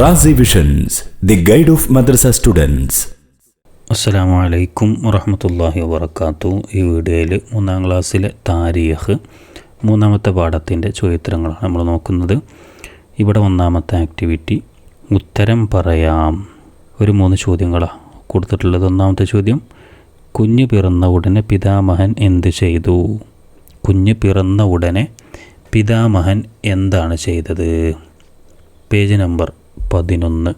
Razi visions the guide of madrasa students അസ്സാം അലൈക്കും വറഹമത്തല്ലാഹി വാബർക്കാത്തു ഈ വീഡിയോയിൽ മൂന്നാം ക്ലാസ്സിലെ താരീഖ് മൂന്നാമത്തെ പാഠത്തിന്റെ ചോദ്യങ്ങളാണ് നമ്മൾ നോക്കുന്നത്. ഇവിടെ ഒന്നാമത്തെ ആക്ടിവിറ്റി ഉത്തരം പറയാം. ഒരു മൂന്ന് ചോദ്യങ്ങളാണ് കൊടുത്തിട്ടുള്ളത്. ഒന്നാമത്തെ ചോദ്യം കുഞ്ഞ് പിറന്ന ഉടനെ പിതാമഹൻ എന്ത് ചെയ്തു? കുഞ്ഞ് പിറന്ന ഉടനെ പിതാമഹൻ എന്താണ് ചെയ്തത്? പേജ് നമ്പർ പതിനൊന്ന്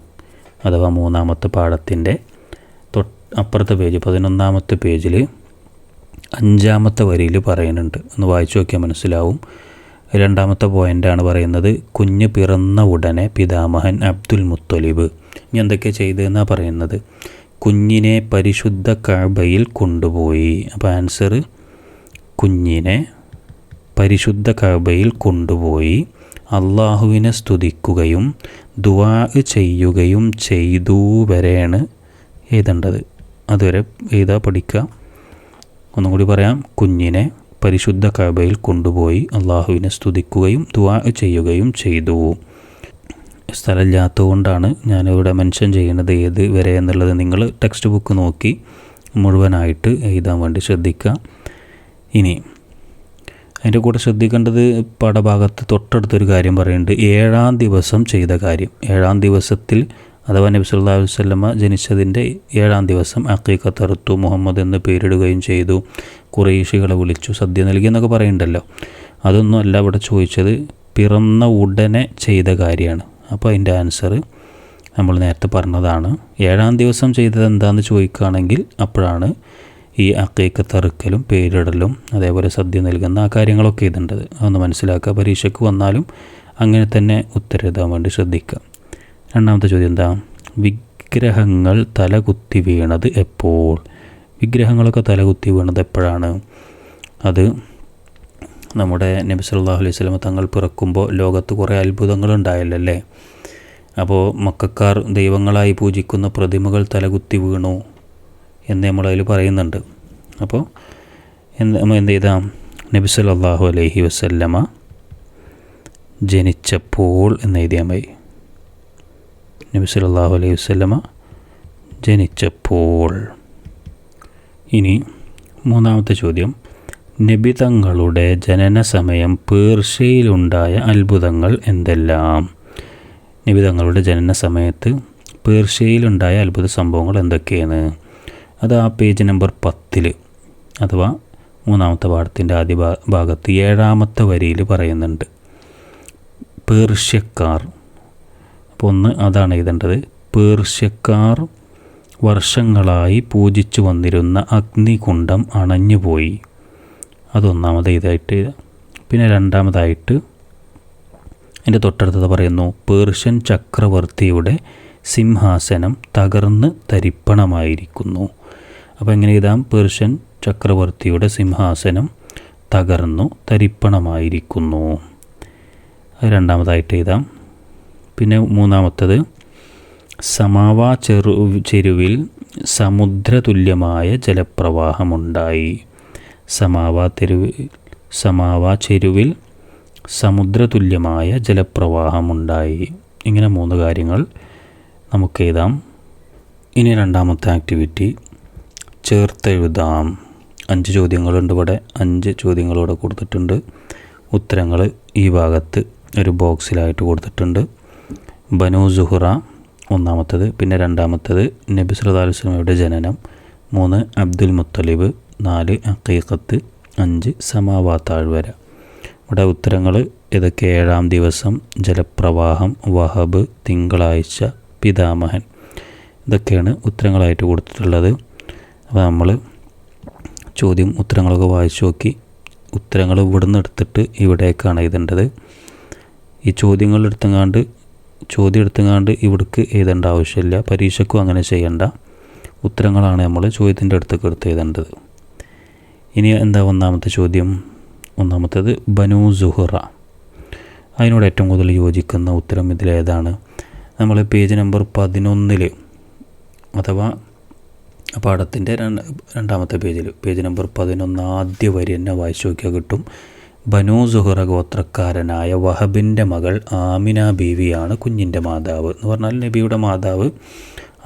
അഥവാ മൂന്നാമത്തെ പാഠത്തിന്റെ അപ്പുറത്തെ പേജ് പതിനൊന്നാമത്തെ പേജിൽ അഞ്ചാമത്തെ വരിയിൽ പറയുന്നുണ്ട്. ഒന്ന് വായിച്ചു നോക്കിയാൽ മനസ്സിലാവും. രണ്ടാമത്തെ പോയിന്റാണ് പറയുന്നത് കുഞ്ഞ് പിറന്ന ഉടനെ പിതാമഹൻ അബ്ദുൽ മുത്തലിബ്. ഇനി എന്തൊക്കെ ചെയ്തതെന്നാണ് പറയുന്നത് കുഞ്ഞിനെ പരിശുദ്ധ കഅബയിൽ കൊണ്ടുപോയി. അപ്പോൾ ആൻസർ കുഞ്ഞിനെ പരിശുദ്ധ കഅബയിൽ കൊണ്ടുപോയി അള്ളാഹുവിനെ സ്തുതിക്കുകയും ദുആ ചെയ്യുകയും ചെയ്തു വരെയാണ് എഴുതേണ്ടത്. അതുവരെ എഴുതാ പഠിക്കുക ഒന്നും കൂടി പറയാം. കുഞ്ഞിനെ പരിശുദ്ധ കബയിൽ കൊണ്ടുപോയി അള്ളാഹുവിനെ സ്തുതിക്കുകയും ദുവാ ചെയ്യുകയും ചെയ്തു. സ്ഥലമില്ലാത്തതുകൊണ്ടാണ് ഞാനിവിടെ മെൻഷൻ ചെയ്യുന്നത് ഏത് വരെ എന്നുള്ളത്. നിങ്ങൾ ടെക്സ്റ്റ് ബുക്ക് നോക്കി മുഴുവനായിട്ട് എഴുതാൻ വേണ്ടി ശ്രദ്ധിക്കുക ഇനി അതിന്റെ കൂടെ ശ്രദ്ധിക്കേണ്ടത് പാഠഭാഗത്ത് തൊട്ടടുത്തൊരു കാര്യം പറയുന്നുണ്ട്. ഏഴാം ദിവസം ചെയ്ത കാര്യം. ഏഴാം ദിവസത്തിൽ അഥവാ നബി സല്ലാ വല്ലമ ജനിച്ചതിന്റെ ഏഴാം ദിവസം അക്കീക്കത്തറുത്തു മുഹമ്മദ് എന്ന് പേരിടുകയും ചെയ്തു. കുറേശികളെ വിളിച്ചു സദ്യ നൽകി എന്നൊക്കെ പറയുന്നുണ്ടല്ലോ. അതൊന്നും അല്ല ഇവിടെ ചോദിച്ചത്. പിറന്ന ഉടനെ ചെയ്ത കാര്യമാണ്. അപ്പോൾ അതിന്റെ ആൻസർ നമ്മൾ നേരത്തെ പറഞ്ഞതാണ്. ഏഴാം ദിവസം ചെയ്തത് എന്താണെന്ന് ചോദിക്കുകയാണെങ്കിൽ അപ്പോഴാണ് ഈ അക്കൈക്ക് തറുക്കലും പേരിടലും അതേപോലെ സദ്യ നൽകുന്ന ആ കാര്യങ്ങളൊക്കെ ഇതുണ്ടത് അതൊന്ന് മനസ്സിലാക്കുക. പരീക്ഷയ്ക്ക് വന്നാലും അങ്ങനെ തന്നെ ഉത്തരം വേണ്ടി ശ്രദ്ധിക്കുക. രണ്ടാമത്തെ ചോദ്യം എന്താ? വിഗ്രഹങ്ങൾ തലകുത്തി വീണത് എപ്പോൾ? വിഗ്രഹങ്ങളൊക്കെ തലകുത്തി വീണത് എപ്പോഴാണ്? അത് നമ്മുടെ നബി സല്ലല്ലാഹു അലൈഹി വസല്ലം തങ്ങൾ പിറക്കുമ്പോൾ ലോകത്ത് കുറേ അത്ഭുതങ്ങൾ ഉണ്ടായല്ലേ അപ്പോൾ മക്കാർ ദൈവങ്ങളായി പൂജിക്കുന്ന പ്രതിമകൾ തലകുത്തി വീണു. എന്ന് നമ്മളതിൽ പറയുന്നുണ്ട്. അപ്പോൾ എന്ത് നമ്മൾ എന്ത് ചെയ്താം? നബി സല്ലല്ലാഹു അലൈഹി വസല്ലമ ജനിച്ചപ്പോൾ എന്ന് എഴുതിയാൽ മതി. നബി സല്ലല്ലാഹു അലൈഹി വസല്ലമ ജനിച്ചപ്പോൾ. ഇനി മൂന്നാമത്തെ ചോദ്യം. നബി തങ്ങളുടെ ജനന സമയം പേർഷ്യയിലുണ്ടായ അത്ഭുതങ്ങൾ എന്തെല്ലാം? നബി തങ്ങളുടെ ജനന സമയത്ത് പേർഷ്യയിലുണ്ടായ അത്ഭുത സംഭവങ്ങൾ എന്തൊക്കെയാണ്? അത് ആ പേജ് നമ്പർ പത്തിൽ അഥവാ മൂന്നാമത്തെ പാഠത്തിന്റെ ആദ്യ ഭാഗത്ത് ഏഴാമത്തെ വരിയിൽ പറയുന്നുണ്ട്. പേർഷ്യക്കാർ. അപ്പോൾ ഒന്ന് അതാണ് എഴുതേണ്ടത്. പേർഷ്യക്കാർ വർഷങ്ങളായി പൂജിച്ചു വന്നിരുന്ന അഗ്നികുണ്ഡം അണഞ്ഞുപോയി. അതൊന്നാമത് ഇതായിട്ട് പിന്നെ രണ്ടാമതായിട്ട് എന്റെ തൊട്ടടുത്തത് പറയുന്നു പേർഷ്യൻ ചക്രവർത്തിയുടെ സിംഹാസനം തകർന്ന് തരിപ്പണമായിരിക്കുന്നു. അപ്പോൾ എങ്ങനെ എഴുതാം? പേർഷ്യൻ ചക്രവർത്തിയുടെ സിംഹാസനം തകർന്നു തരിപ്പണമായിരിക്കുന്നു. അത് രണ്ടാമതായിട്ട് എഴുതാം. പിന്നെ മൂന്നാമത്തത് സമാവാ ചെറു ചെരുവിൽ സമുദ്രതുല്യമായ ജലപ്രവാഹമുണ്ടായി. സമാവാ തെരുവ് സമാവാ ചെരുവിൽ സമുദ്രതുല്യമായ ജലപ്രവാഹമുണ്ടായി. ഇങ്ങനെ മൂന്ന് കാര്യങ്ങൾ നമുക്ക് എഴുതാം. ഇനി രണ്ടാമത്തെ ആക്ടിവിറ്റി ചേർത്തെഴുതാം. അഞ്ച് ചോദ്യങ്ങളുണ്ട് ഇവിടെ. അഞ്ച് ചോദ്യങ്ങളിവിടെ കൊടുത്തിട്ടുണ്ട്. ഉത്തരങ്ങൾ ഈ ഭാഗത്ത് ഒരു ബോക്സിലായിട്ട് കൊടുത്തിട്ടുണ്ട്. ബനു സുഹ്റ ഒന്നാമത്തത്. പിന്നെ രണ്ടാമത്തത് നബി വസല്ലമയുടെ ജനനം. മൂന്ന് അബ്ദുൽ മുത്തലിബ്. നാല് അക്കീഖത്ത് അഞ്ച് സമാവാ താഴ്വര ഇവിടെ ഉത്തരങ്ങൾ ഇതൊക്കെ ഏഴാം ദിവസം ജലപ്രവാഹം വഹബ് തിങ്കളാഴ്ച പിതാമഹൻ. ഇതൊക്കെയാണ് ഉത്തരങ്ങളായിട്ട് കൊടുത്തിട്ടുള്ളത്. അപ്പോൾ നമ്മൾ ചോദ്യം ഉത്തരങ്ങളൊക്കെ വായിച്ചു നോക്കി. ഉത്തരങ്ങൾ ഇവിടുന്ന് എടുത്തിട്ട് ഇവിടേക്കാണ് എഴുതേണ്ടത്. ഈ ചോദ്യങ്ങൾ എടുത്തങ്ങാണ്ട് ചോദ്യം എടുത്തങ്ങാണ്ട് ഇവിടേക്ക് എഴുതേണ്ട ആവശ്യമില്ല. പരീക്ഷയ്ക്കും അങ്ങനെ ചെയ്യേണ്ട. ഉത്തരങ്ങളാണ് നമ്മൾ ചോദ്യത്തിന്റെ അടുത്തേക്ക് എടുത്ത് എഴുതേണ്ടത്. ഇനി എന്താ ഒന്നാമത്തെ ചോദ്യം? ഒന്നാമത്തേത് ബനു സുഹറ. അതിനോട് ഏറ്റവും കൂടുതൽ യോജിക്കുന്ന ഉത്തരം ഇതിലേതാണ്. നമ്മൾ പേജ് നമ്പർ പതിനൊന്നിൽ അഥവാ പാഠത്തിന്റെ രണ്ട് രണ്ടാമത്തെ പേജിൽ പേജ് നമ്പർ പതിനൊന്ന് ആദ്യ വരി തന്നെ വായിച്ചു നോക്കിയാൽ കിട്ടും. ബനു സുഹറ ഗോത്രക്കാരനായ വഹബിന്റെ മകൾ ആമിന ബീവിയാണ് കുഞ്ഞിന്റെ മാതാവ് എന്ന് പറഞ്ഞാൽ നബിയുടെ മാതാവ്.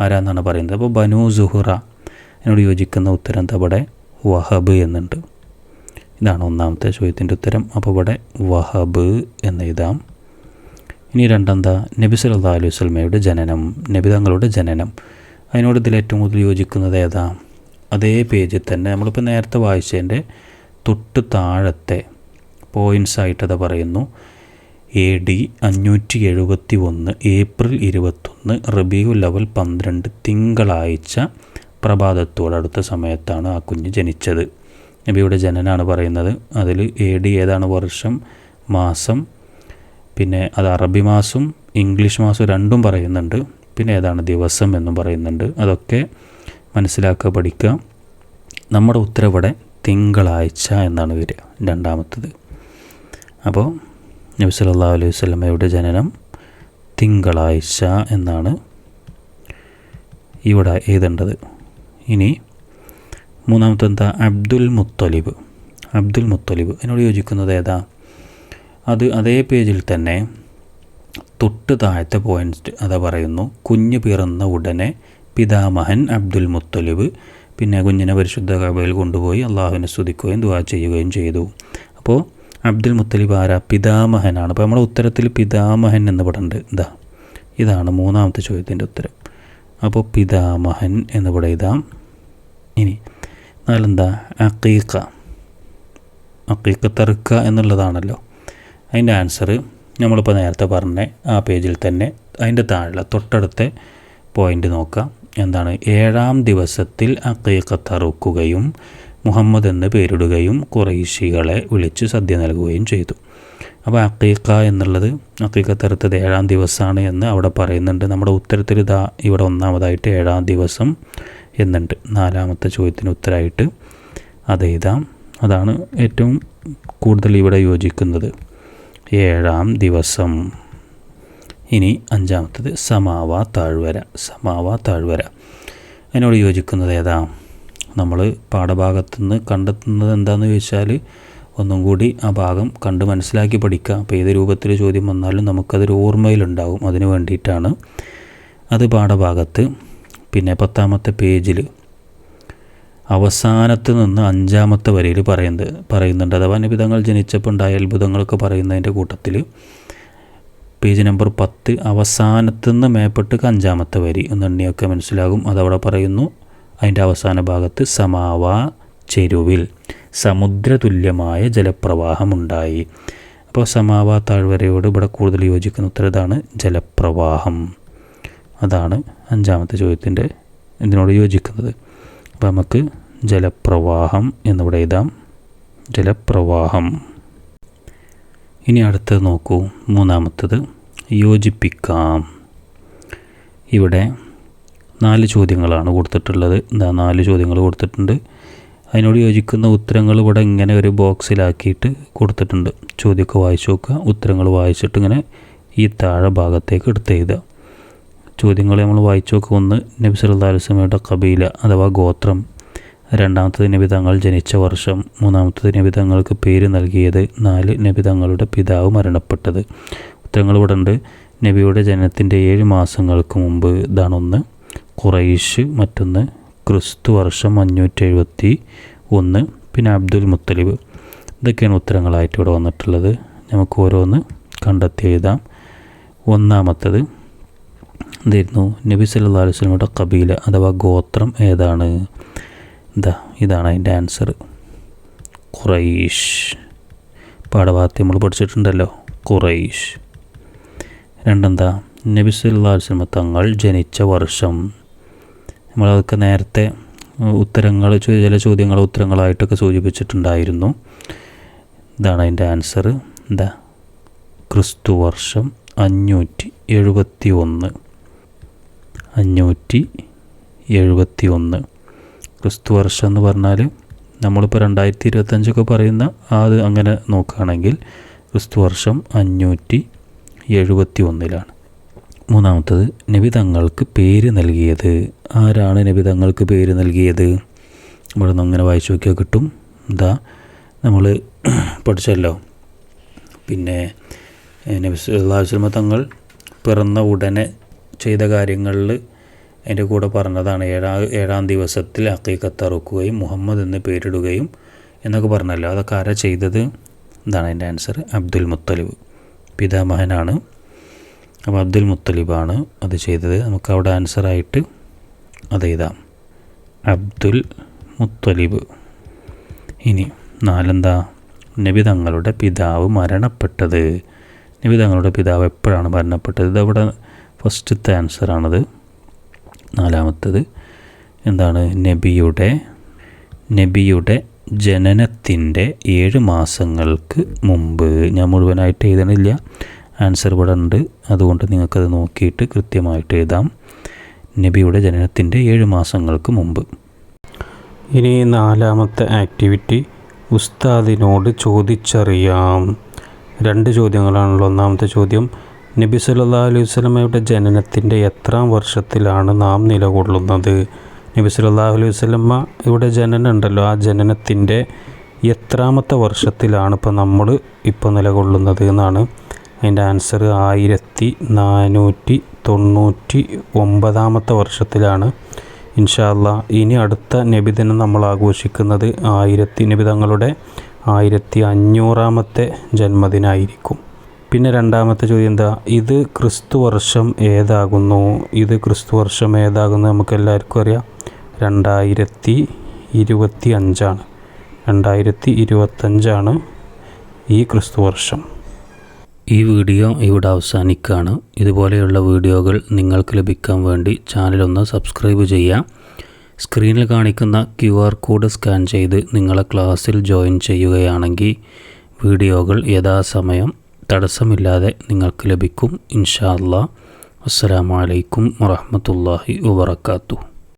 ആരാന്നാണ് പറയുന്നത്? അപ്പോൾ ബനു സുഹറ എന്നോട് യോജിക്കുന്ന ഉത്തരം ഇവിടെ? വഹബ് എന്നുണ്ട്. ഇതാണ് ഒന്നാമത്തെ ചോദ്യത്തിന്റെ ഉത്തരം. അപ്പോൾ ഇവിടെ വഹബ് എന്ന് എഴുതാം. ഇനി രണ്ടെന്താ? നബി സല്ലല്ലാഹു അലൈഹി ജനനം നബി തങ്ങളുടെ ജനനം. അതിനോട് ഇതിൽ ഏറ്റവും കൂടുതൽ യോജിക്കുന്നത് ഏതാ? അതേ പേജിൽ തന്നെ നമ്മളിപ്പോൾ നേരത്തെ വായിച്ചതിന്റെ തൊട്ട് താഴത്തെ പോയിൻസ് ആയിട്ടത് പറയുന്നു. എ ഡി അഞ്ഞൂറ്റി എഴുപത്തി ഒന്ന് ഏപ്രിൽ ഇരുപത്തൊന്ന് റബിയു ലെവൽ പന്ത്രണ്ട് തിങ്കളാഴ്ച പ്രഭാതത്തോടടുത്ത സമയത്താണ് ആ കുഞ്ഞ് ജനിച്ചത്. നബിയുടെ ജനനാണ് പറയുന്നത്. അതിൽ എ ഡി ഏതാണ് വർഷം? മാസം. പിന്നെ അത് അറബി മാസം ഇംഗ്ലീഷ് മാസം രണ്ടും പറയുന്നുണ്ട്. പിന്നെ ഏതാണ് ദിവസം എന്നും പറയുന്നുണ്ട്. അതൊക്കെ മനസ്സിലാക്കുക പഠിക്കുക. നമ്മുടെ ഉത്തരവിടെ തിങ്കളാഴ്ച എന്നാണ് വരിക രണ്ടാമത്തത്. അപ്പോൾ നബി സല്ലാ അലൈഹി വസല്ലമയുടെ ജനനം തിങ്കളാഴ്ച എന്നാണ് ഇവിടെ എഴുതേണ്ടത്. ഇനി മൂന്നാമത്തെ എന്താ? അബ്ദുൽ മുത്തലിബ്. അബ്ദുൽ മുത്തലിബ്. എന്നോട് യോജിക്കുന്നത് ഏതാ? അത് അതേ പേജിൽ തന്നെ തൊട്ട് താഴത്തെ പോയിന്റ് അതാ പറയുന്നു. കുഞ്ഞ് പിറന്ന ഉടനെ പിതാമഹൻ അബ്ദുൽ മുത്തലിബ് പിന്നെ കുഞ്ഞിനെ പരിശുദ്ധ കബയിൽ കൊണ്ടുപോയി അള്ളാഹുവിനെ സ്തുതിക്കുകയും ദുവാ ചെയ്യുകയും ചെയ്തു. അപ്പോൾ അബ്ദുൽ മുത്തലിബ് ആരാ? പിതാമഹനാണ്. അപ്പോൾ നമ്മുടെ ഉത്തരത്തിൽ പിതാമഹൻ എന്ന് പറയുന്നുണ്ട് ഇതാ. ഇതാണ് മൂന്നാമത്തെ ചോദ്യത്തിന്റെ ഉത്തരം. അപ്പോൾ പിതാമഹൻ എന്ന് പറയുതാം ഇനി നാലെന്താ? അക്കീക്ക അക്കീക്ക തെറുക്ക എന്നുള്ളതാണല്ലോ. അതിന്റെ ആൻസർ നമ്മളിപ്പോൾ നേരത്തെ പറഞ്ഞ ആ പേജിൽ തന്നെ അതിന്റെ താഴെ തൊട്ടടുത്ത പോയിന്റ് നോക്കാം. എന്താണ്? ഏഴാം ദിവസത്തിൽ അക്കീക്കത്ത് അറുക്കുകയും മുഹമ്മദ് എന്ന് പേരിടുകയും കുറേശികളെ വിളിച്ച് സദ്യ നൽകുകയും ചെയ്തു. അപ്പോൾ അക്കീക്ക എന്നുള്ളത് അക്കീക്കത്ത് അറുത്തത് ഏഴാം ദിവസമാണ് എന്ന് അവിടെ പറയുന്നുണ്ട്. നമ്മുടെ ഉത്തരത്തിൽ ഇതാ ഇവിടെ ഒന്നാമതായിട്ട് ഏഴാം ദിവസം എന്നുണ്ട്. നാലാമത്തെ ചോദ്യത്തിന് ഉത്തരമായിട്ട് അത് എഴുതാം. അതാണ് ഏറ്റവും കൂടുതൽ ഇവിടെ യോജിക്കുന്നത്. ഏഴാം ദിവസം. ഇനി അഞ്ചാമത്തത് സമാവ താഴ്വര സമാവ താഴ്വര. അതിനോട് യോജിക്കുന്നത് ഏതാ? നമ്മൾ പാഠഭാഗത്തു നിന്ന് കണ്ടെത്തുന്നത് എന്താണെന്ന് ചോദിച്ചാൽ ഒന്നും കൂടി ആ ഭാഗം കണ്ട് മനസ്സിലാക്കി പഠിക്കുക അപ്പോൾ ഏത് രൂപത്തിൽ ചോദ്യം വന്നാലും നമുക്കതൊരു ഓർമ്മയിലുണ്ടാവും. അതിന് വേണ്ടിയിട്ടാണ് അത് പാഠഭാഗത്ത്. പിന്നെ പത്താമത്തെ പേജിൽ അവസാനത്ത് നിന്ന് അഞ്ചാമത്തെ വരിയിൽ പറയുന്നത് പറയുന്നുണ്ട്. അഥവാ നിബിധങ്ങൾ ജനിച്ചപ്പോൾ ഉണ്ടായ അത്ഭുതങ്ങളൊക്കെ പറയുന്നതിന്റെ കൂട്ടത്തിൽ പേജ് നമ്പർ പത്ത് അവസാനത്ത് നിന്ന് മേപ്പെട്ട് അഞ്ചാമത്തെ വരി എന്നെണ്ണിയൊക്കെ മനസ്സിലാകും. അതവിടെ പറയുന്നു അതിന്റെ അവസാന ഭാഗത്ത് സമാവ ചെരുവിൽ സമുദ്രതുല്യമായ ജലപ്രവാഹമുണ്ടായി. അപ്പോൾ സമാവ താഴ്വരയോട് ഇവിടെ കൂടുതൽ യോജിക്കുന്ന ഉത്തരതാണ് ജലപ്രവാഹം. അതാണ് അഞ്ചാമത്തെ ചോദ്യത്തിന്റെ ഇതിനോട് യോജിക്കുന്നത്. അപ്പോൾ നമുക്ക് ജലപ്രവാഹം എന്നിവിടെ എഴുതാം. ജലപ്രവാഹം. ഇനി അടുത്തത് നോക്കൂ. മൂന്നാമത്തത് യോജിപ്പിക്കാം. ഇവിടെ നാല് ചോദ്യങ്ങളാണ് കൊടുത്തിട്ടുള്ളത്. എന്താ നാല് ചോദ്യങ്ങൾ കൊടുത്തിട്ടുണ്ട്. അതിനോട് യോജിക്കുന്ന ഉത്തരങ്ങൾ ഇവിടെ ഇങ്ങനെ ഒരു ബോക്സിലാക്കിയിട്ട് കൊടുത്തിട്ടുണ്ട്. ചോദ്യമൊക്കെ വായിച്ചു നോക്കുക. ഉത്തരങ്ങൾ വായിച്ചിട്ട് ഇങ്ങനെ ഈ താഴെ ഭാഗത്തേക്ക് എടുത്ത് എഴുതുക. ചോദ്യങ്ങൾ നമ്മൾ വായിച്ചു നോക്കുക ഒന്ന് നബി അലൈഹി വസല്ലമയുടെ കബീല അഥവാ ഗോത്രം. രണ്ടാമത്തത് നബി തങ്ങൾ ജനിച്ച വർഷം. മൂന്നാമത്തത് നബി തങ്ങൾക്ക് പേര് നൽകിയത്. നാല് നബി തങ്ങളുടെ പിതാവ് മരണപ്പെട്ടത്. ഉത്തരങ്ങൾ ഇവിടെ ഉണ്ട്. നബിയുടെ ജനനത്തിന്റെ ഏഴ് മാസങ്ങൾക്ക് മുമ്പ് ഇതാണ് ഒന്ന്. ഖുറൈഷ് മറ്റൊന്ന് ക്രിസ്തു വർഷം അഞ്ഞൂറ്റി എഴുപത്തി ഒന്ന് പിന്നെ അബ്ദുൽ മുത്തലിബ്. ഇതൊക്കെയാണ് ഉത്തരങ്ങളായിട്ട് ഇവിടെ വന്നിട്ടുള്ളത്. നമുക്ക് ഓരോന്ന് കണ്ടെത്തി എഴുതാം. ഒന്നാമത്തത് എന്തായിരുന്നു നബി സല്ലല്ലാഹു അലൈഹി വസല്ലമയുടെ കബീല അഥവാ ഗോത്രം ഏതാണ്? എന്താ ഇതാണ് അതിന്റെ ആൻസർ ഖുറൈഷ്. പാഠഭാഗത്ത് നമ്മൾ പഠിച്ചിട്ടുണ്ടല്ലോ. ഖുറൈഷ്. രണ്ടെന്താ? നബി സല്ലല്ലാഹു അലൈഹി വസല്ലമ തങ്ങൾ ജനിച്ച വർഷം. നമ്മളതൊക്കെ നേരത്തെ ഉത്തരങ്ങൾ ചില ചോദ്യങ്ങൾ ഉത്തരങ്ങളായിട്ടൊക്കെ സൂചിപ്പിച്ചിട്ടുണ്ടായിരുന്നു. ഇതാണ് അതിന്റെ ആൻസർ എന്താ ക്രിസ്തു വർഷം അഞ്ഞൂറ്റി എഴുപത്തി ഒന്ന് അഞ്ഞൂറ്റി എഴുപത്തി ഒന്ന് ക്രിസ്തു വർഷം എന്ന് പറഞ്ഞാൽ നമ്മളിപ്പോൾ രണ്ടായിരത്തി ഇരുപത്തഞ്ചൊക്കെ പറയുന്ന അത് അങ്ങനെ നോക്കുകയാണെങ്കിൽ ക്രിസ്തു വർഷം അഞ്ഞൂറ്റി എഴുപത്തി ഒന്നിലാണ് മൂന്നാമത്തത് നബി തങ്ങൾക്ക് പേര് നൽകിയത്. ആരാണ് നബി തങ്ങൾക്ക് പേര് നൽകിയത്? ഇവിടെ നിന്ന് അങ്ങനെ വായിച്ചു നോക്കിയാൽ കിട്ടും. എന്താ നമ്മൾ പഠിച്ചല്ലോ. പിന്നെ നബിസ് നബി സല്ലല്ലാഹു അലൈഹി തങ്ങൾ പിറന്ന ഉടനെ ചെയ്ത കാര്യങ്ങളിൽ അതിന്റെ കൂടെ പറഞ്ഞതാണ് ഏഴാ ഏഴാം ദിവസത്തിൽ അക്കീക്കത്ത് അറുക്കുകയും മുഹമ്മദ് എന്ന് പേരിടുകയും എന്നൊക്കെ പറഞ്ഞല്ലോ. അതൊക്കെ ആരാ ചെയ്തത്? എന്താണ് എന്റെ ആൻസർ അബ്ദുൽ മുത്തലിബ്. പിതാമഹനാണ്. അപ്പോൾ അബ്ദുൽ മുത്തലിബാണ് അത് ചെയ്തത്. നമുക്ക് അവിടെ ആൻസറായിട്ട് അത് എഴുതാം. അബ്ദുൽ മുത്തലിബ്. ഇനി നാലെന്താ? നബി തങ്ങളുടെ പിതാവ് മരണപ്പെട്ടത്. നബി തങ്ങളുടെ പിതാവ് എപ്പോഴാണ് മരണപ്പെട്ടത്? ഇതവിടെ ഫസ്റ്റത്തെ ആൻസറാണത് നാലാമത്തത് എന്താണ്? നബിയുടെ നബിയുടെ ജനനത്തിന്റെ ഏഴ് മാസങ്ങൾക്ക് മുമ്പ്. ഞാൻ മുഴുവനായിട്ട് എഴുതണില്ല. ആൻസർ ഇവിടെ ഉണ്ട്. അതുകൊണ്ട് നിങ്ങൾക്കത് നോക്കിയിട്ട് കൃത്യമായിട്ട് എഴുതാം. നബിയുടെ ജനനത്തിന്റെ ഏഴ് മാസങ്ങൾക്ക് മുമ്പ്. ഇനി നാലാമത്തെ ആക്ടിവിറ്റി ഉസ്താദിനോട് ചോദിച്ചറിയാം. രണ്ട് ചോദ്യങ്ങളാണല്ലോ ഒന്നാമത്തെ ചോദ്യം. നബി സല്ലാ അലൈഹി വസല്ലമയുടെ ജനനത്തിന്റെ എത്രാം വർഷത്തിലാണ് നാം നിലകൊള്ളുന്നത്? നബി സല്ലാ അലൈഹി വസ്ലമ്മ ഇവിടെ ജനനം ഉണ്ടല്ലോ. ആ ജനനത്തിന്റെ എത്രാമത്തെ വർഷത്തിലാണ് ഇപ്പോൾ നമ്മൾ ഇപ്പോൾ നിലകൊള്ളുന്നത് എന്നാണ് അതിന്റെ ആൻസർ ആയിരത്തി നാനൂറ്റി തൊണ്ണൂറ്റി ഒമ്പതാമത്തെ വർഷത്തിലാണ്. ഇൻഷാല്ല ഇനി അടുത്ത നബിദിനം നമ്മൾ ആഘോഷിക്കുന്നത് ആയിരത്തി നബിതങ്ങളുടെ ആയിരത്തി അഞ്ഞൂറാമത്തെ ജന്മദിനായിരിക്കും. പിന്നെ രണ്ടാമത്തെ ചോദ്യം എന്താ? ഇത് ക്രിസ്തു വർഷം ഏതാകുന്നു? ഇത് ക്രിസ്തു വർഷം ഏതാകുന്നു നമുക്ക് എല്ലാവർക്കും അറിയാം. രണ്ടായിരത്തി ഇരുപത്തി അഞ്ചാണ് രണ്ടായിരത്തി ഇരുപത്തഞ്ചാണ് ഈ ക്രിസ്തു വർഷം ഈ വീഡിയോ ഇവിടെ അവസാനിക്കുകയാണ്. ഇതുപോലെയുള്ള വീഡിയോകൾ നിങ്ങൾക്ക് ലഭിക്കാൻ വേണ്ടി ചാനലൊന്ന് സബ്സ്ക്രൈബ് ചെയ്യാം സ്ക്രീനിൽ കാണിക്കുന്ന ക്യു ആർ കോഡ് സ്കാൻ ചെയ്ത് നിങ്ങളെ ക്ലാസ്സിൽ ജോയിൻ ചെയ്യുകയാണെങ്കിൽ വീഡിയോകൾ യഥാസമയം തടസ്സമില്ലാതെ നിങ്ങൾക്ക് ലഭിക്കും. ഇൻഷാ അല്ലാ. അസ്സാം വലൈക്കും വറഹമത്തല്ലാഹി വബറകാതുഹു.